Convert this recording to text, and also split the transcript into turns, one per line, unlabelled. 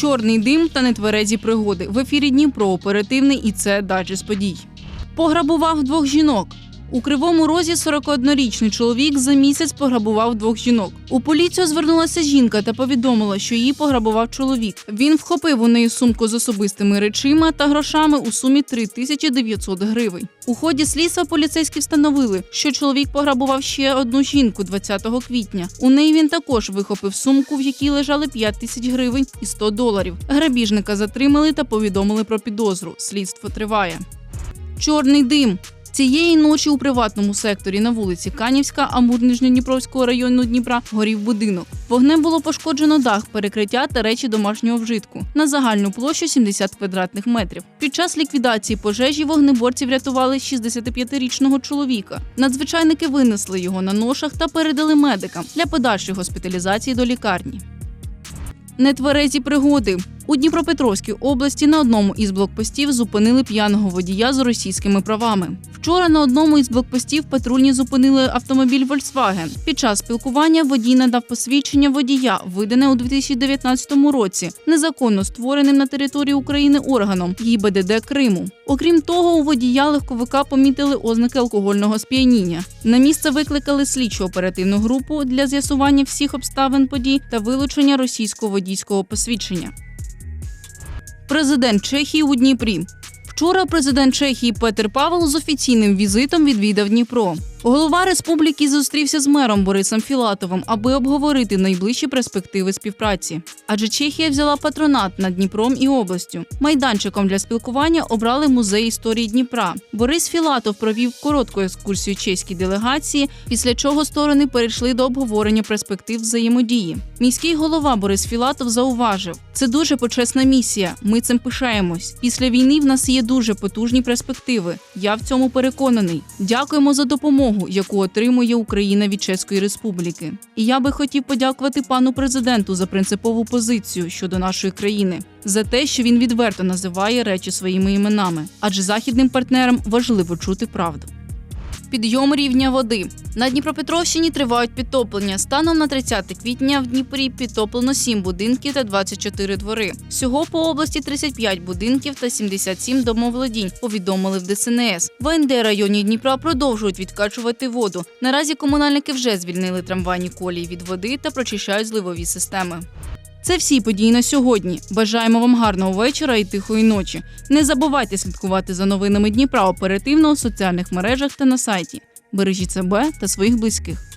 Чорний дим та нетверезі пригоди. В ефірі Дніпро оперативний і це дайджест подій. Пограбував двох жінок. У кривому розі 41-річний чоловік за місяць пограбував двох жінок. У поліцію звернулася жінка та повідомила, що її пограбував чоловік. Він вхопив у неї сумку з особистими речима та грошами у сумі 3900 гривень. У ході слідства поліцейські встановили, що чоловік пограбував ще одну жінку 20 квітня. У неї він також вихопив сумку, в якій лежали 5 тисяч гривень і 100 доларів. Грабіжника затримали та повідомили про підозру. Слідство триває. Чорний дим. Цієї ночі у приватному секторі на вулиці Канівська, Амур-Нижньодніпровського району Дніпра горів будинок. Вогнем було пошкоджено дах, перекриття та речі домашнього вжитку на загальну площу 70 квадратних метрів. Під час ліквідації пожежі вогнеборці врятували 65-річного чоловіка. Надзвичайники винесли його на ношах та передали медикам для подальшої госпіталізації до лікарні. Нетверезі пригоди. У Дніпропетровській області на одному із блокпостів зупинили п'яного водія з російськими правами. Вчора на одному із блокпостів патрульні зупинили автомобіль Volkswagen. Під час спілкування водій надав посвідчення водія, видане у 2019 році, незаконно створеним на території України органом ГІБДД Криму. Окрім того, у водія легковика помітили ознаки алкогольного сп'яніння. На місце викликали слідчу оперативну групу для з'ясування всіх обставин подій та вилучення російського водійського посвідчення. Президент Чехії у Дніпрі. Вчора президент Чехії Петер Павел з офіційним візитом відвідав Дніпро. Голова республіки зустрівся з мером Борисом Філатовим, аби обговорити найближчі перспективи співпраці. Адже Чехія взяла патронат над Дніпром і областю. Майданчиком для спілкування обрали музей історії Дніпра. Борис Філатов провів коротку екскурсію чеській делегації, після чого сторони перейшли до обговорення перспектив взаємодії. Міський голова Борис Філатов зауважив: це дуже почесна місія. Ми цим пишаємось. Після війни в нас є дуже потужні перспективи. Я в цьому переконаний. Дякуємо за допомогу, яку отримує Україна від Чеської Республіки. І я би хотів подякувати пану президенту за принципову позицію щодо нашої країни, за те, що він відверто називає речі своїми іменами, адже західним партнерам важливо чути правду. Підйом рівня води на Дніпропетровщині тривають підтоплення. Станом на 30 квітня в Дніпрі підтоплено 7 будинків та 24 двори. Всього по області 35 будинків та 77 домоволодінь. Повідомили в ДСНС. В АНД районі Дніпра продовжують відкачувати воду. Наразі комунальники вже звільнили трамвайні колії від води та прочищають зливові системи. Це всі події на сьогодні. Бажаємо вам гарного вечора і тихої ночі. Не забувайте слідкувати за новинами Дніпра оперативно у соціальних мережах та на сайті. Бережіть себе та своїх близьких.